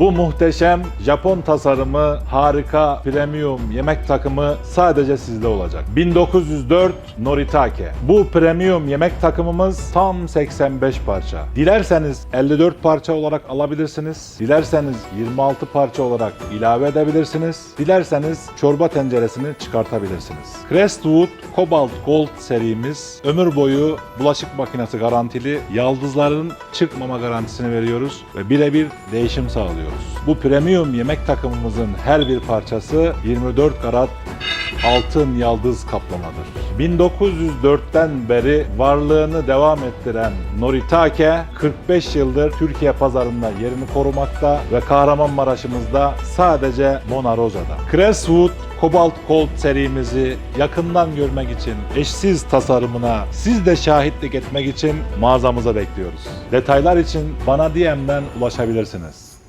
Bu muhteşem Japon tasarımı harika premium yemek takımı sadece sizde olacak. 1904 Noritake. Bu premium yemek takımımız tam 85 parça. Dilerseniz 54 parça olarak alabilirsiniz. Dilerseniz 26 parça olarak ilave edebilirsiniz. Dilerseniz çorba tenceresini çıkartabilirsiniz. Crestwood Cobalt Gold serimiz ömür boyu bulaşık makinesi garantili, yaldızların çıkmama garantisini veriyoruz ve birebir değişim sağlıyoruz. Bu premium yemek takımımızın her bir parçası 24 karat altın yaldız kaplamadır. 1904'ten beri varlığını devam ettiren Noritake 45 yıldır Türkiye pazarında yerini korumakta ve Kahramanmaraş'ımızda sadece Mona Rosa'da. Crestwood Cobalt Gold serimizi yakından görmek için eşsiz tasarımına siz de şahitlik etmek için mağazamıza bekliyoruz. Detaylar için bana DM'den ulaşabilirsiniz.